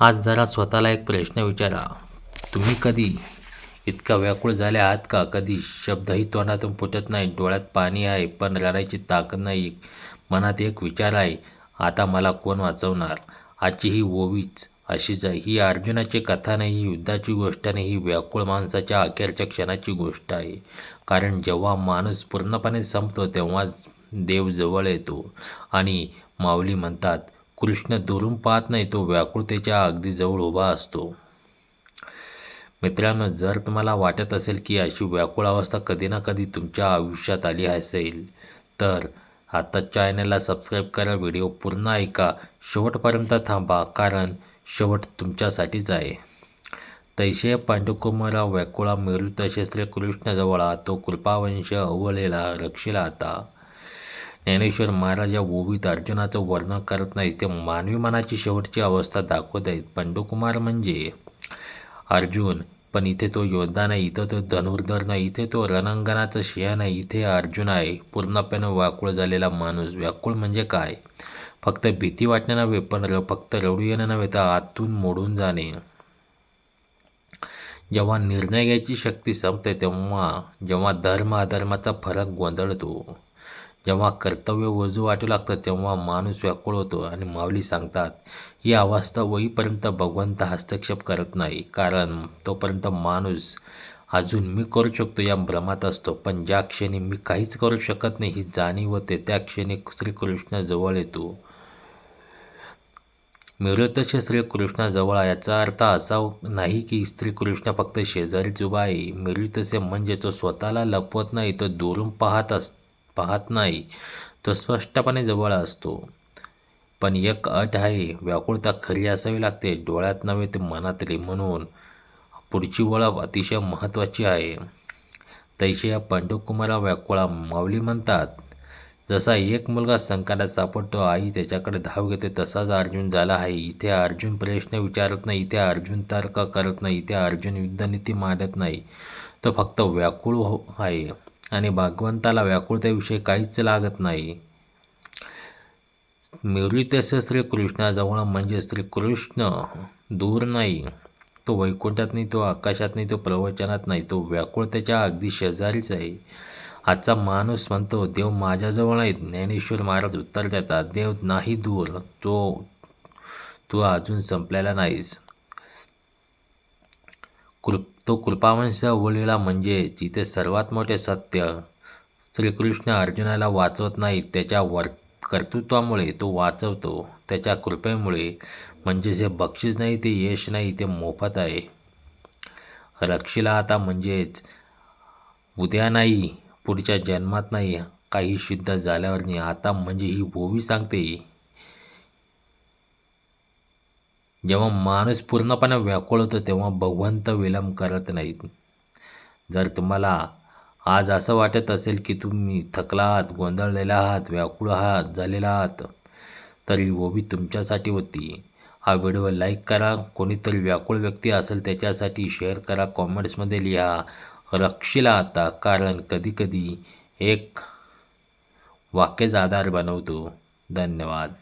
आज जरा स्वतःला एक प्रश्न विचारा. तुम्ही कधी इतका व्याकुळ झाले आहात का? कधी शब्दही तोंडातून फुटत नाही डोळ्यात पाणी आहे पण रडायची ताकद नाही मनात एक विचार आहे आता मला कोण वाचवणार? आजची ही ओवीच अशीच आहे. ही अर्जुनाची कथा नाही ही युद्धाची गोष्ट नाही ही व्याकुळ माणसाच्या अखेरच्या क्षणाची गोष्ट आहे. कारण जेव्हा माणूस पूर्णपणे संपतो तेव्हाच देव जवळ येतो. आणि माऊली म्हणतात कृष्ण दुरून पाहत नाही तो व्याकुळतेच्या अगदी जवळ उभा असतो. मित्रांनो जर तुम्हाला वाटत असेल की अशी व्याकुळ अवस्था कधी ना कधी तुमच्या आयुष्यात आली असेल तर आता चॅनलला सबस्क्राईब करा व्हिडिओ पूर्ण ऐका. शेवटपर्यंत थांबा कारण शेवट तुमच्यासाठीच आहे. तैसे पांडुकुमारा व्याकुळा मिळू तसे श्रीकृष्णजवळा तो कृपावंश अवलेला रक्षिला आता. ज्ञानेश्वर महाराज या ओवीत अर्जुनाचं वर्णन करत नाही ते मानवी मनाची शेवटची अवस्था दाखवत आहेत. पंडुकुमार म्हणजे अर्जुन. पण इथे तो योद्धा नाही इथं तो धनुर्धर नाही इथे तो रणांगणाचा शिया नाही इथे अर्जुन आहे. पूर्णपणे व्याकुळ झालेला माणूस. व्याकुळ म्हणजे काय? फक्त भीती वाटणे नव्हे पण र फक्त रडू येणं नव्हे तर आतून मोडून जाणे. जेव्हा निर्णय घ्यायची शक्ती संपते तेव्हा जेव्हा धर्म अधर्माचा फरक गोंधळतो. जेव्हा कर्तव्य वजू वाटू लागतं तेव्हा माणूस व्याकुळ होतो आणि माऊली सांगतात ही अवस्था होईपर्यंत भगवंत हस्तक्षेप करत नाही कारण तोपर्यंत माणूस अजून मी करू शकतो या भ्रमात असतो. पण ज्या क्षणी मी काहीच करू शकत नाही ही जाणीव होते त्या क्षणी श्रीकृष्ण जवळ येतो. मिळत तसे श्रीकृष्णाजवळ याचा अर्थ असा नाही की श्रीकृष्ण फक्त शेजारीच उभा आहे. मिळतसे म्हणजे तो स्वतःला लपवत नाही तो दुरून पाहत अस पाहत नाही तो स्पष्टपणे जवळ असतो. पण एक अट आहे व्याकुळता खरी असावी लागते डोळ्यात नव्हे ते मनातली म्हणून. पुढची ओळख अतिशय महत्त्वाची आहे. तैसे या पांडुकुमारा व्याकुळा माऊली म्हणतात जसा एक मुलगा संकटात सापडतो आई त्याच्याकडे धाव घेते तसाच अर्जुन झाला आहे. इथे अर्जुन प्रश्न विचारत नाही इथे अर्जुन तर्क करत नाही इथे अर्जुन युद्धनीती मांडत नाही. तो फक्त व्याकुळ हो आहे. आणि भागवंताला व्याकुळतेविषयी काहीच लागत नाही. मिळू श्रीकृष्णाजवळ म्हणजे श्रीकृष्ण दूर नाही. तो वैकुंठात नाही तो आकाशात नाही तो प्रवचनात नाही तो व्याकुळतेच्या अगदी शेजारीच आहे. आजचा माणूस म्हणतो देव माझ्याजवळ आहे ज्ञानेश्वर महाराज उत्तर देतात देव नाही दूर तो तू अजून संपलेला नाहीस. कृप तो कृपावंश ओळीला म्हणजे जिथे सर्वात मोठे सत्य श्रीकृष्ण अर्जुनाला वाचवत नाही त्याच्या वर कर्तृत्वामुळे तो वाचवतो. त्याच्या कृपेमुळे म्हणजे जे बक्षीस नाही ते यश नाही ते मोफत आहे. रक्षिला आता म्हणजेच उद्या नाही पुढच्या जन्मात नाही काही सिद्ध झाल्यावर नाही. आता म्हणजे ही ओवी सांगते. जेव्हा माणूस पूर्णपणे व्याकुळ होतो तेव्हा भगवंत विलंब करत नाहीत. जर तुम्हाला आज असं वाटत असेल की तुम्ही थकला आहात गोंधळलेला आहात व्याकुळ आहात झालेला आहात तर ही ओवी तुमच्यासाठी होती. हा व्हिडिओ लाईक करा. कोणीतरी व्याकुळ व्यक्ती असेल त्याच्यासाठी शेअर करा. कॉमेंट्समध्ये लिहा. रक्षीला आता कारण कधीकधी एक वाक्यच आधार बनवतो. धन्यवाद.